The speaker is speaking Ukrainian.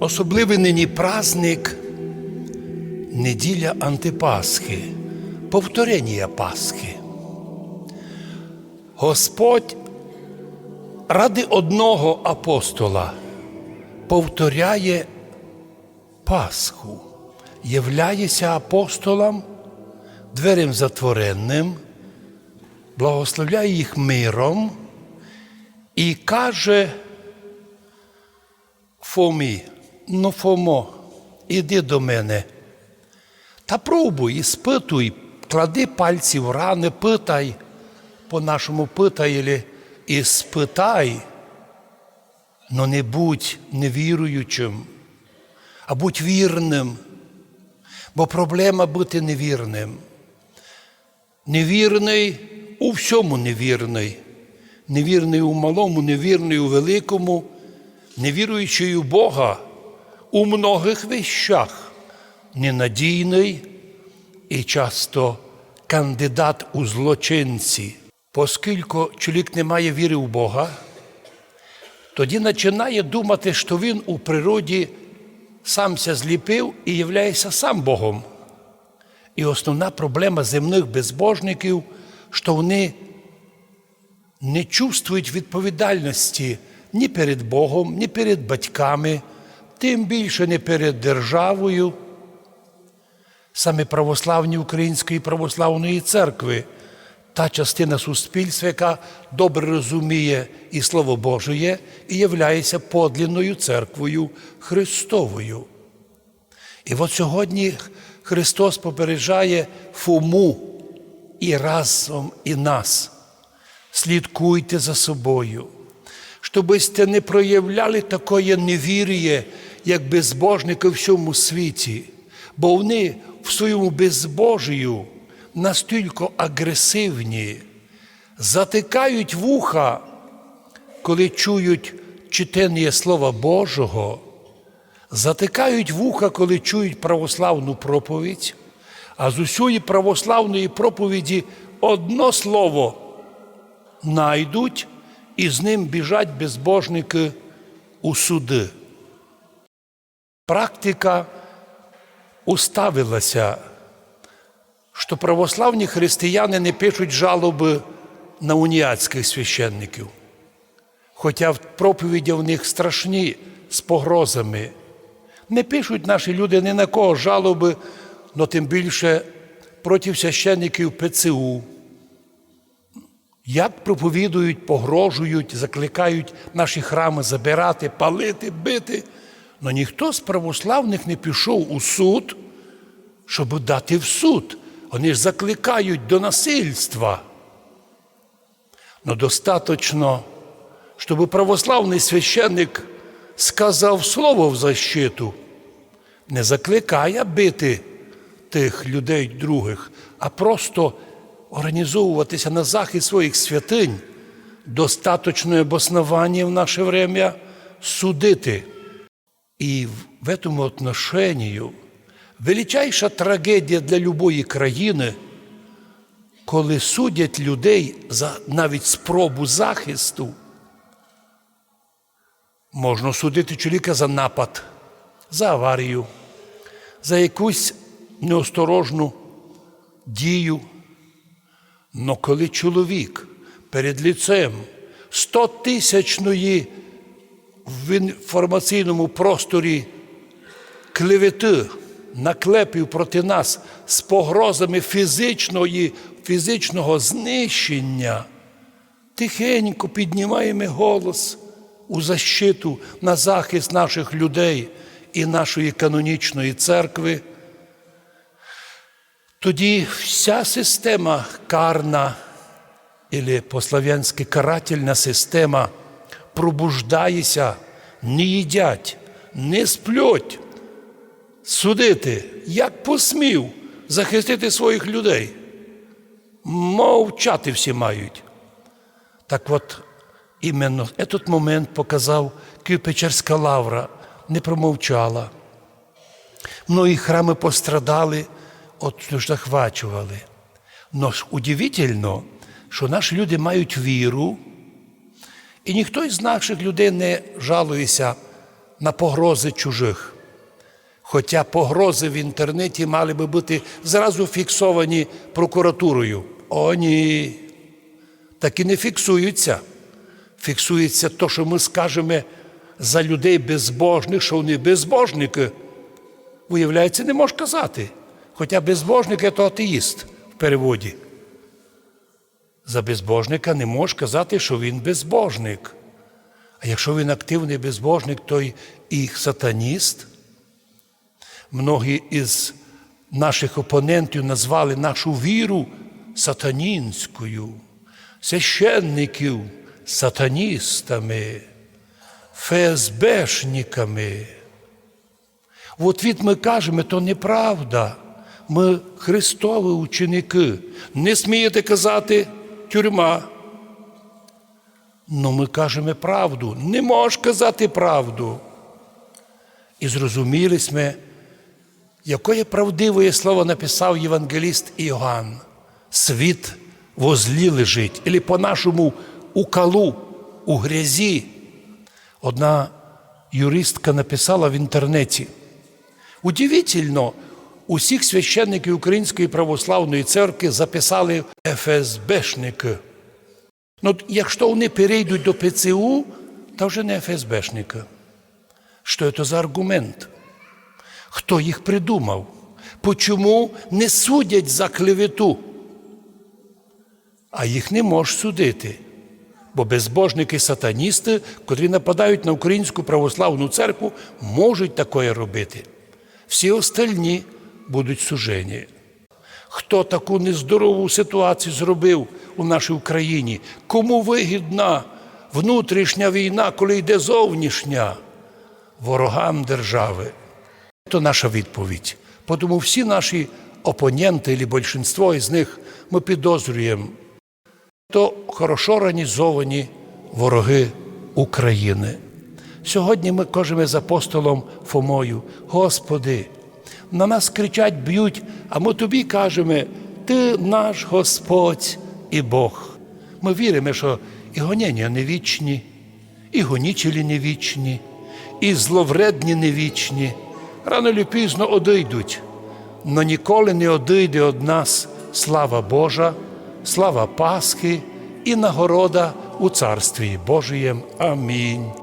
Особливий нині праздник неділя Антипасхи, повторення Пасхи. Господь ради одного апостола повторяє Пасху, являється апостолам дверем затворенним, благословляє їх миром і каже Фомі, ну Фомо, іди до мене. Та пробуй, іспитуй, клади пальці в рани, питай, по-нашому питай і спитай, но не будь невіруючим, а будь вірним. Бо проблема бути невірним. Невірний у всьому невірний. Невірний у малому, невірний у великому, невіруючий у Бога у многих вещах, ненадійний і часто кандидат у злочинці. Оскільки чоловік не має віри в Бога, тоді починає думати, що він у природі самся зліпив і являється сам Богом. І основна проблема земних безбожників, що вони не чувствують відповідальності ні перед Богом, ні перед батьками, тим більше не перед державою. Саме православні Української православної церкви, та частина суспільства, яка добре розуміє і Слово Божеє, і являється подлинною церквою Христовою. І от сьогодні Христос попереджає Фому і разом і нас. Слідкуйте за собою, щоби не проявляли такої невір'я, як безбожники в всьому світі, бо вони в своєму безбожію настільки агресивні, затикають вуха, коли чують читання Слова Божого, затикають вуха, коли чують православну проповідь, а з усієї православної проповіді одно слово найдуть і з ним біжать безбожники у суди. Практика уставилася, що православні християни не пишуть жалоби на уніатських священників. Хоча проповіді в них страшні з погрозами. Не пишуть наші люди ні на кого жалоби, але тим більше проти священників ПЦУ. Як проповідують, погрожують, закликають наші храми забирати, палити, бити. Но ніхто з православних не пішов у суд, щоб дати в суд. Вони ж закликають до насильства. Но достаточно, щоб православний священник сказав слово в защиту, не закликає бити тих людей других, а просто організовуватися на захист своїх святинь, достаточне обоснование в наше время судити. И в этом отношении величайша трагедія для любої країни, коли судять людей за навіть спробу захисту, можна судити чоловіка за напад, за аварію, за якусь неосторожну дію. Но коли чоловік перед ліцем 100 тисячної в інформаційному просторі клевети наклепів проти нас з погрозами фізичної, фізичного знищення, тихенько піднімаємо голос у защиту на захист наших людей і нашої канонічної церкви. Тоді вся система карна, або по-слав'янськи карательна система пробуждається, не їдять, не сплють, судити, як посмів захистити своїх людей. Мовчати всі мають. Так от, іменно этот момент показав Києво-Печерська лавра, не промовчала. Многі храми пострадали, от захвачували. Но удивительно, що наші люди мають віру, і ніхто із наших людей не жалується на погрози чужих. Хоча погрози в інтернеті мали би бути зразу фіксовані прокуратурою. О, ні. Так і не фіксуються. Фіксується те, що ми скажемо за людей безбожних, що вони безбожники. Виявляється, не можеш казати. Хоча безбожник це атеїст в переводі. За безбожника не можеш казати, що він безбожник. А якщо він активний безбожник, то і сатаніст. Многі із наших опонентів назвали нашу віру сатанінською, священників сатаністами, ФСБшниками. От від ми кажемо, то неправда. Ми Христові ученики. Не смієте казати тюрма. Ну ми кажемо правду. Не можеш казати правду. І зрозуміли ми, якое правдиве слово написав євангеліст Іоанн. Світ во злі лежить, або по-нашому у калу, у грязі. Одна юристка написала в інтернеті. Удивительно, усіх священників Української православної церкви записали ФСБшники. Ну, якщо вони перейдуть до ПЦУ, то вже не ФСБшники. Що це за аргумент? Хто їх придумав? Почому не судять за клевету? А їх не можеш судити. Бо безбожники сатаністи, котрі нападають на Українську православну церкву, можуть таке робити. Всі остальні будуть сужені. Хто таку нездорову ситуацію зробив у нашій Україні? Кому вигідна внутрішня війна, коли йде зовнішня? Ворогам держави. Це наша відповідь. Тому всі наші опоненти, або більшість із них, ми підозрюємо, то хорошо організовані вороги України. Сьогодні ми кажемо з апостолом Фомою, Господи, на нас кричать, б'ють, а ми тобі кажемо, Ти наш Господь і Бог. Ми віримо, що і гонення не вічні, і гонічелі не вічні, і зловредні не вічні. Рано чи пізно одійдуть, но ніколи не одійде від нас слава Божа, слава Пасхи і нагорода у Царстві Божієм. Амінь.